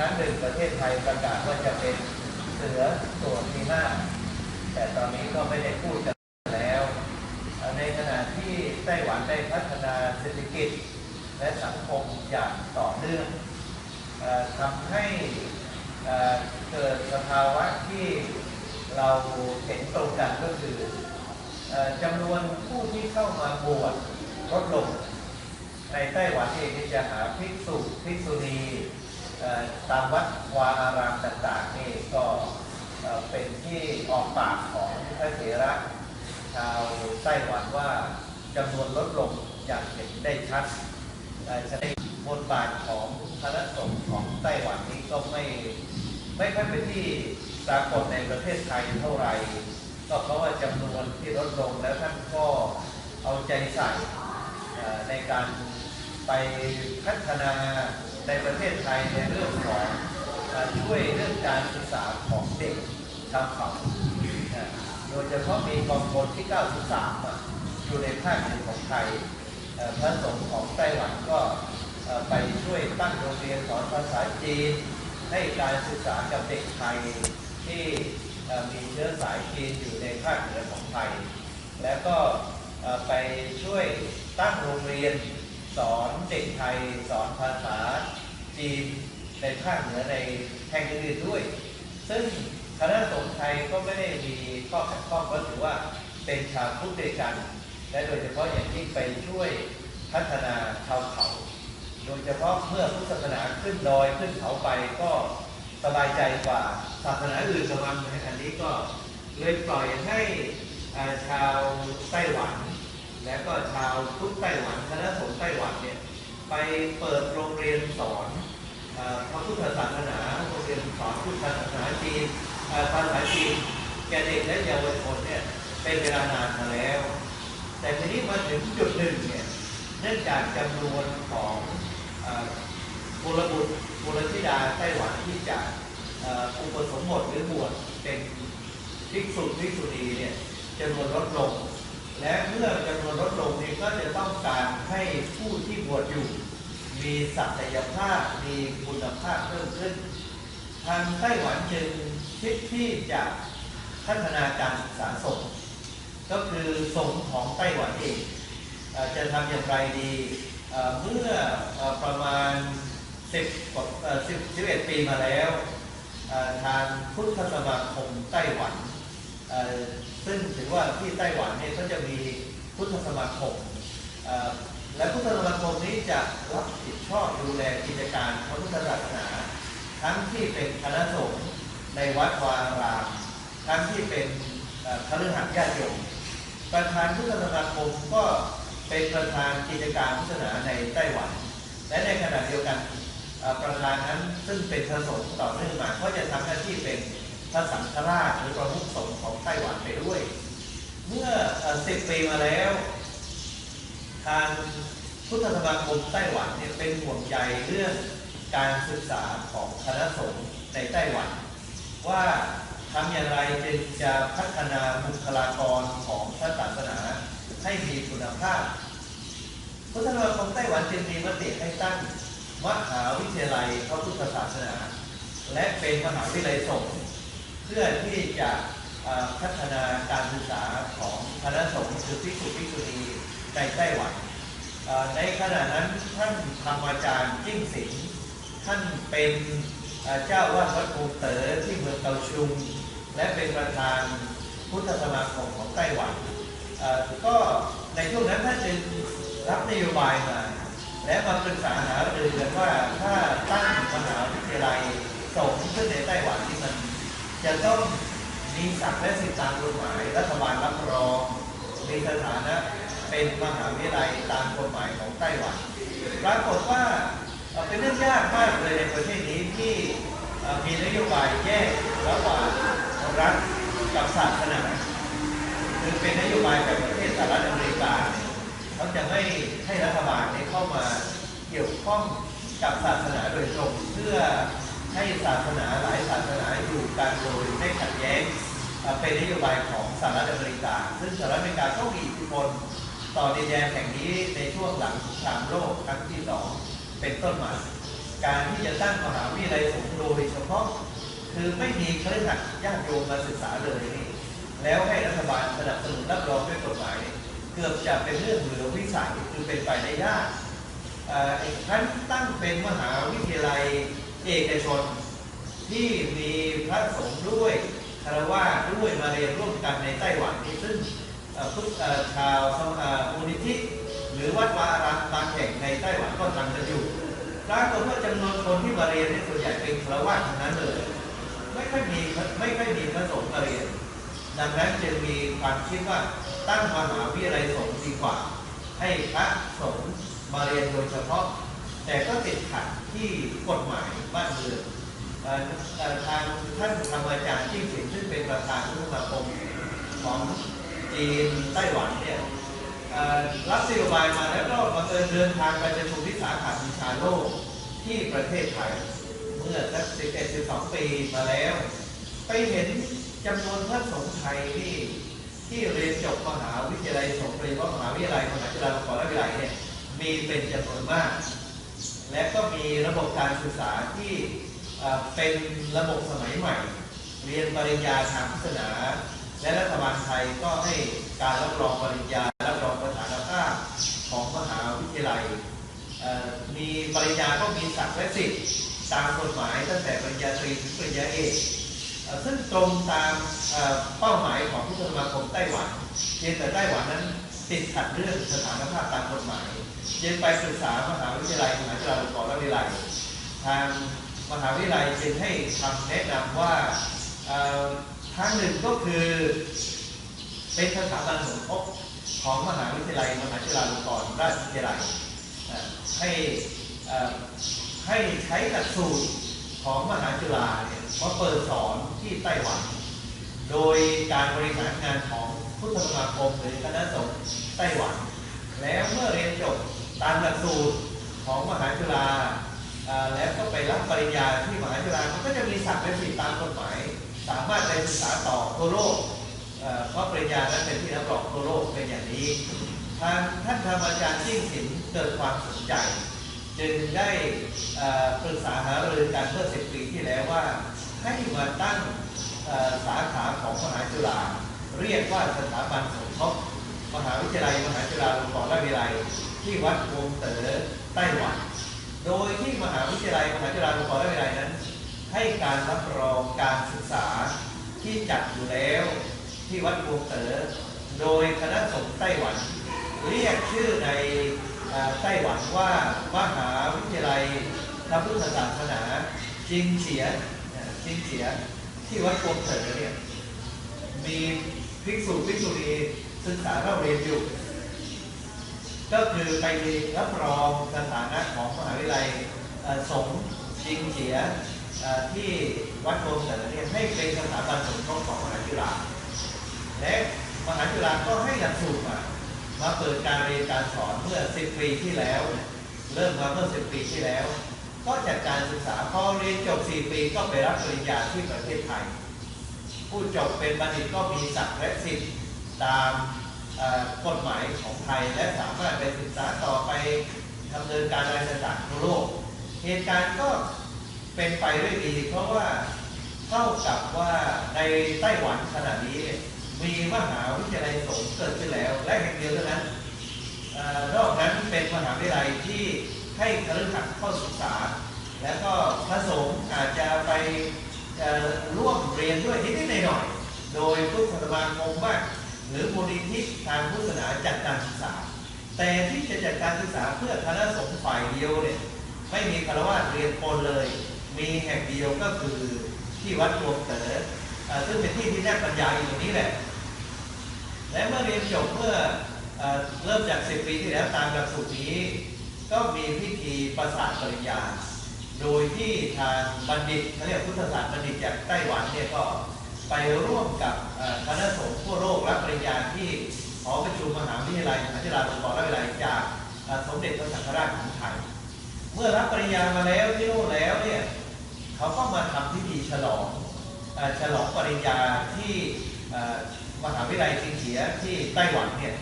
ครั้งหนึ่งประเทศไทยประกาศว่าจะเป็นเสือตัวที่ห้าแต่ตอนนี้ก็ไม่ได้พูดกันแล้ว ในขณะที่ไต้หวันได้พัฒนาเศรษฐกิจ และสังคมอย่างต่อเนื่องอทำให้เกิดสภาวะที่เราเห็นตรงกันก็คืออจำนวนผู้ที่เข้ามาบวชลดลงในไต้หวันเองที่จะหาภิกษุภิกษุณี ตามวัดวาอารามต่างๆนี่ก็เป็นที่ออกปากของพระเถระชาวไต้หวันว่าจำนวนลดลงอย่างเห็นได้ชัดเอ่อฉะนั้บทบาทของคณะสงฆ์ของไต้หวันนี้ก็ไม่ไม่ค่อยเป็นที่ปรากฏในประเทศไทยเท่าไหร่ก็เพราะว่าจำนวนที่ลดลงแล้วท่านก็เอาใจใส่ในการไปพัฒนา ในประเทศไทยในเรื่องของช่วยเรื่องการศึกษาของเด็กชาวเขาเอ่อโดยเฉพาะมีกองพลที่ 93อะอยู่ในภาคเหนือของไทยพระสงฆ์ของไต้หวันก็ไปช่วยตั้งโรงเรียนสอนภาษาจีน ให้การศึกษากับเด็กไทยที่มีเชื้อสายจีนอยู่ในภาคเหนือของไทย แล้วก็ไปช่วยตั้งโรงเรียน สอนเด็กไทยสอนภาษาจีนในภาคเหนือในแห่งอื่นๆด้วย ซึ่งคณะสงฆ์ไทยก็ไม่ได้มีข้อขัดข้องก็ถือว่าเป็นชาวพุทธเด้วยกัน และโดยเฉพาะอย่างยิ่งไปช่วยพัฒนาชาวเขา โดยเฉพาะเมื่อพุทธศาสนาขึ้นดอยขึ้นเขาไปก็สบายใจกว่าศาสนาอื่นระวังอันนี้ก็เลยปล่อยให้ชาวไต้หวัน พุทธไต้หวันคณะสงฆ์ไต้หวันเนี่ยไปเปิดโรงเรียนสอนพระพุทธศาสนาโรงเรียนสอนพุทธศาสนาจีนภาษาจีนแก่เด็กและเยาวชนเนี่ยเป็นเวลานานมาแล้ว แต่ทีนี้มาถึงจุดหนึ่งเนี่ยเนื่องจากจำนวนของบุรบุตรบุรธิดาไต้หวันที่จะอุปสมบทหรือบวชเป็นภิกษุภิกษุณีเนี่ยจำนวนลดลง และเมื่อจำนวนลดลงเนี่ยก็จะต้องการให้ผู้ที่บวชอยู่ มีศักยภาพมีคุณภาพเพิ่มขึ้น ทางไต้หวันจึงคิดที่จะพัฒนาการศึกษาสงฆ์ก็คือสงฆ์ของไต้หวันเองจะทำอย่างไรดีเมื่อประมาณ 10กว่า11 ปีมาแล้ว ทางพุทธสมาคมไต้หวัน ซึ่งถือว่าที่ไต้หวันเนี่ยเขาจะมีพุทธสมาคมและพุทธสมาคมนี้จะรับผิดชอบดูแลกิจการพระพุทธศาสนา ทั้งที่เป็นคณะสงฆ์ในวัดวาอาราม ทั้งที่เป็นเอ่อคฤหัสถ์ญาติโยมประธานพุทธสมาคมก็เป็นประธานกิจการพุทธศาสนาในไต้หวัน และในขณะเดียวกันประธานนั้นซึ่งเป็นพระสงฆ์ต่อเนื่องมาก็จะทำหน้าที่เป็น พระสังฆราชหรือประมุขสงฆ์ของไต้หวันไปด้วย เมื่อสิบปีมาแล้ว ทางพุทธสมาคมไต้หวันเนี่ยเป็นห่วงใยเรื่องการศึกษาของคณะสงฆ์ในไต้หวัน ว่าทำอย่างไรจึงจะพัฒนาบุคลากรของพระศาสนาให้มีคุณภาพ พุทธสมาคมไต้หวันจึงมีมติให้ตั้งมหาวิทยาลัยพระพุทธศาสนา และเป็นมหาวิทยาลัยสงฆ์ พื่อที่จะพัฒนาการศึกษาของคณะสงฆ์คือภิกษุภิกษุณีในไต้หวันในขณะนั้นท่านธรรมอาจารย์จิ้งสิงท่านเป็นเจ้าวาดวัดปูเต๋อที่เมืองเกาชุง และเป็นประธานพุทธสมาคมของไต้หวันก็ในช่วงนั้นท่านจึงรับนโยบายมา และมาปรึกษาหารือกันว่าถ้าตั้งมหาวิทยาลัยสงฆ์ขึ้นในไต้หวันที่มัน จะต้องมีศักดิ์และสิทธิตามกฎหมายรัฐบาลรับรองมีสถานะเป็นมหาวิทยาลัยตามกฎหมายของไต้หวันปรากฏว่าเป็นเรื่องยากมากเลยในประเทศนี้ที่มีนโยบายแยกระหว่างรัฐกับศาสนาคือเป็นนโยบายแบบประเทศสหรัฐอเมริกาเขาจะไม่ให้รัฐบาลเข้ามาเกี่ยวข้องกับศาสนาโดยตรงเพื่อ ให้ศาสนาหลายศาสนาอยู่กันโดยไม่ขัดแย้งเป็นนโยบายของสหรัฐอเมริกา ซึ่งสหรัฐอเมริกาก็มีอิทธิพลต่อดินแดนแห่งนี้ในช่วงหลังสงครามโลกครั้งที่สองเป็นต้นมา การที่จะตั้งมหาวิทยาลัยสงฆ์โดยเฉพาะ คือไม่มีเครือข่ายญาติโยมมาศึกษาเลยนี่แล้วให้รัฐบาลสนับสนุนรับรองด้วยกฎหมาย เกือบจะเป็นเรื่องเหลือวิสัยคือเป็นไปได้ยากเอ่ออีกครั้นตั้งเป็นมหาวิทยาลัย เอกชน ที่มีพระสงฆ์ด้วยคารวะด้วยมาเรียนร่วมกันในไต้หวันนี่ซึ่งพุทธชาวสมอ่ามูลนิธิหรือวัดวาอารามบางแห่งในไต้หวันก็ทำกันอยู่ปรากฏว่าจำนวนคนที่มาเรียนเนี่ยส่วนใหญ่เป็นคารวะทั้งนั้นเลย ไม่ค่อยมีไม่ค่อยมีพระสงฆ์มาเรียน ดังนั้นจึงมีความคิดว่าตั้งมหาวิทยาลัยสงฆ์ดีกว่า ให้พระสงฆ์มาเรียนโดยเฉพาะ แต่ก็ติดขัดที่กฎหมายบ้านเมืองทางท่านธรรมอาจารย์ที่สิงซึ่งเป็นประธานสมาคมของจีนไต้หวันเนี่ยรับนโยบายมาแล้วก็บังเอิญเดินทางไปประชุมที่สาขาวิชาโลกที่ประเทศไทย เมื่อสักสิบเอ็ดสิบสองปีมาแล้ว ไปเห็นจำนวนพระสงฆ์ไทยที่ที่เรียนจบมหาวิทยาลัยสงฆ์โดยเฉพามหาวิทยาลัยมหาจุฬาลงกรณวิทยาลัยเนี่ยมีเป็นจำนวนมาก และก็มีระบบการศึกษาที่เป็นระบบสมัยใหม่ เรียนปริญญาทางศาสนา และรัฐบาลไทยก็ให้การรับรองปริญญารับรองสถานภาพของมหาวิทยาลัย มีปริญญาก็มีศักดิ์และสิทธิ์ตามกฎหมายตั้งแต่ปริญญาตรีถึงปริญญาเอกซึ่งตรงตามเอ่อเป้าหมายของพุทธสมาคมไต้หวันเพียงแต่ไต้หวันนั้น ติดขัดเรื่องสถานภาพตามกฎหมายยังไปศึกษามหาวิทยาลัยมหาจุฬาลงกรณวิทยาลัยทางมหาวิทยาลัยจึงให้คำแนะนำว่าทางหนึ่งก็คือเป็นสถาบันสมทบของมหาวิทยาลัยมหาจุฬาลงกรณราชวิทยาลัยให้ให้ใช้หลักสูตรของมหาจุฬาเนี่ยมาเปิดสอนที่ไต้หวัน โดยการบริหารงานของ พุทธสมาคมหรือคณะสงฆ์ไต้หวัน แล้วเมื่อเรียนจบตามหลักสูตรของมหาจุฬาแล้วก็ไปรับปริญญาที่มหาจุฬามันก็จะมีศักดิ์เป็นสิทธิตามกฎหมาย สามารถไปศึกษาต่อทั่วโลกเพราะปริญญานั้นเป็นที่รับรองทั่วโลกเป็นอย่างนี้ทางท่านธรรมอาจารย์ยิ่งศิลป์เกิดความสนใจ จึงได้ปรึกษาหารือกันเมื่อสิบปีที่แล้วว่าให้มาตั้งสาขาของมหาจุฬา เรียกว่าสถาบันสมทบมหาวิทยาลัยมหาจุฬาลงกรณราชวิทยาลัยที่วัดวงเต๋อไต้หวัน โดยที่มหาวิทยาลัยมหาจุฬาลงกรณราชวิทยาลัยนั้น ให้การรับรองการศึกษาที่จัดอยู่แล้วที่วัดวงเต๋อโดยคณะสงฆ์ไต้หวัน เรียกชื่อในไต้หวันว่ามหาวิทยาลัยพระพุทธศาสนาจิงเฉียจิงเฉียที่วัดวงเต๋อเนี่ยมี ภิกษุภิกษุณีศึกษาเราเรียนอยู่ ก็คือไปรับรองสถานะของมหาวิทยาลัยสงฆ์จิงเฉียที่วัดโพธิ์เสนเนี่ยให้เป็นสถาบันสงฆ์ของมหาจุฬาและมหาจุฬาก็ให้หลักสูตรมามาเปิดการเรียนการสอนเมื่อ 10 ปีที่แล้ว เริ่มมาเมื่อ 10 ปีที่แล้ว ก็จัดการศึกษาพอเรียนจบ 4 ปีก็ไปรับปริญญาที่ประเทศไทย ผู้จบเป็นบัณฑิตก็มีศักดิ์และสิทธิ์ตามกฎหมายของไทย และสามารถไปศึกษาต่อไปดำเนินการอะไรต่างๆทั่วโลก เหตุการณ์ก็เป็นไปด้วยดี เพราะว่าเท่ากับว่าในไต้หวันขณะนี้ มีมหาวิทยาลัยสงฆ์เกิดขึ้นแล้ว และแห่งเดียวเท่านั้นนอกนั้นเป็นมหาวิทยาลัยที่ให้คฤหัสถ์เข้าศึกษา แล้วก็พระสงฆ์อาจจะไป ร่วมเรียนด้วยนิดๆหน่อยๆโดยพุทธสมาคมบ้างหรือมูลนิธิทางพุทธศาสนาจัดการศึกษา แต่ที่จะจัดการศึกษาเพื่อคณะสงฆ์ฝ่ายเดียวเนี่ยไม่มีคารวะเรียนปนเลย มีแห่งเดียวก็คือที่วัดรวงเต๋อซึ่งเป็นที่ที่แนบปัญญาอยู่ตรงนี้แหละ และเมื่อเรียนจบเมื่อเริ่มจาก10ปีที่แล้วตามหลักสูตรนี้ ก็มีพิธีประสาทปริญญา โดยที่ทางบัณฑิตเขาเรียกพุทธศาสตร์บัณฑิตจากไต้หวันเนี่ยก็ไปร่วมกับคณะสงฆ์ทั่วโลกรับปริญญาที่หอประชุมมหาวิทยาลัยมหาจุฬาลงกรณราวิทยาลัยจากสมเด็จพระสังฆราชของไทยเมื่อรับปริญญามาแล้วที่โน่นแล้วเนี่ยเขาก็มาทำพิธีฉลองอฉลองปริญญาที่มหาวิทยาลัยจิงเฉียที่ไต้หวันเนี่ย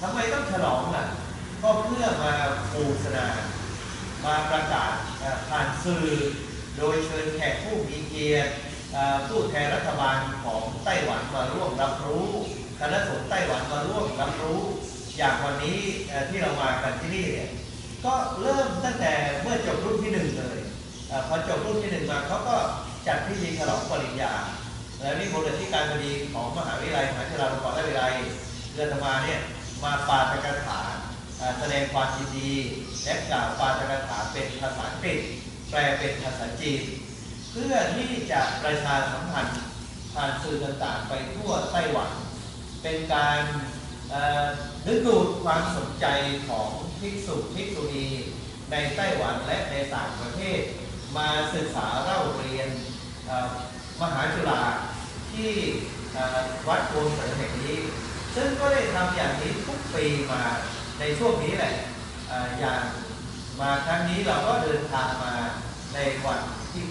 ทำไมต้องฉลองล่ะก็เพื่อมาโฆษณา มาประกาศผ่านสื่อ โดยเชิญแขกผู้มีเกียรติผู้แทนรัฐบาลของไต้หวันมาร่วมรับรู้คณะสงฆ์ไต้หวันมาร่วมรับรู้อย่างวันนี้ที่เรามากันที่นี่เนี่ยก็เริ่มตั้งแต่เมื่อจบรุ่นที่หนึ่งเลยอพอจบรุ่นที่หนึ่งมาเขาก็จัดพิธีฉลองปริญญา แล้วนี่บริที่การบดีของมหาวิทยาลัยมหาจุฬาลงกรณราวิทยาลัยเรือนมาเนี่ยมาปาฐกถา ดงความยินดีและกล่าวปาฐกถาเป็นภาษาอังกฤษแปลเป็นภาษาจีน เพื่อที่จะประชาสัมพันธ์ผ่านสื่อต่างๆไปทั่วไต้หวัน เป็นการดึงดูดความสนใจของภิกษุภิกษุณีในไต้หวันและในต่างประเทศ มาศึกษาเล่าเรียนมหาจุฬาที่วัดโพนสริฐแห่งนี้ ซึ่งก็ได้ทำอย่างนี้ทุกปีมา ในช่วงนี้แหละออย่างมาครั้งนี้เราก็เดินทางมาในวันที่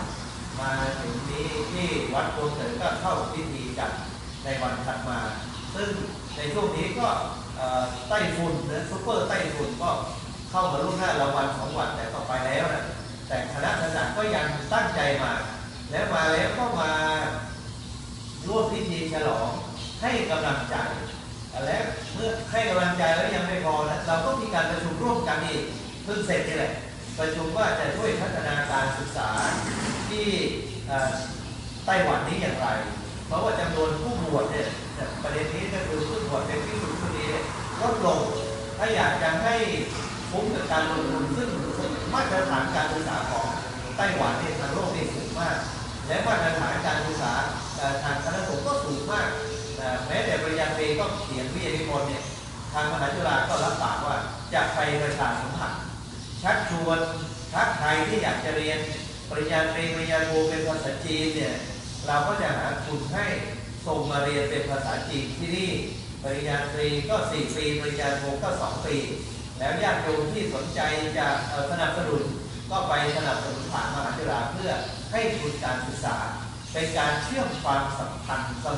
9 มาถึงนี้ที่วัดโพนเสริก็เข้าพิธีจัดในวันถัดมา ซึ่งในช่วงนี้ก็ไต้ฝุ่นนะซุปเปอร์ไต้ฝุ่นก็เข้ามาล่วงหน้าเราวันสองวันแต่ต่อไปแล้วนะแต่คณะทหารก็ยังตั้งใจมา แล้วมาแล้วก็มาร่วมพิธีฉลองให้กำลังใจ และเมื่อให้กำลังใจแล้วยังไม่พอนะเราก็มีการประชุมร่วมกันอีกเพิ่งเสร็จนี่แหละประชุมว่าจะช่วยพัฒนาการศึกษาที่ไต้หวันนี้อย่างไร เพราะว่าจำนวนผู้บวชเนี่ยประเด็นนี้ก็คือผู้บวชเป็นที่สุดคนนี้เนี่ยลดลงถ้าอยากจะให้คุ้มกับการลงทุนซึ่งมาตรฐานการศึกษาของไต้หวันเนี่ยทางโลกนี่สูงมาก และมาตรฐานการศึกษาทางคณะสงฆ์ก็สูงมาก แม้แต่ปริญญาตรีก็เขียนวิทยานิพนธ์เนี่ยทางมหาจุฬาก็รับปากว่าจะไปประชาสัมพันธ์ชักชวนถ้าใครที่อยากจะเรียนปริญญาตรีปริญญาโทเป็นภาษาจีนเนี่ยเราก็จะหาทุนให้ส่งมาเรียนเป็นภาษาจีนที่นี่ปริญญาตรีก็4ปีปริญญาโทก็ 2 ปี แล้วญาติโยมที่สนใจจะสนับสนุนก็ไปสนับสนุนผ่านมหาจุฬาเพื่อให้ทุนการศึกษา เป็นการเชื่อมความสัมพันธ์สม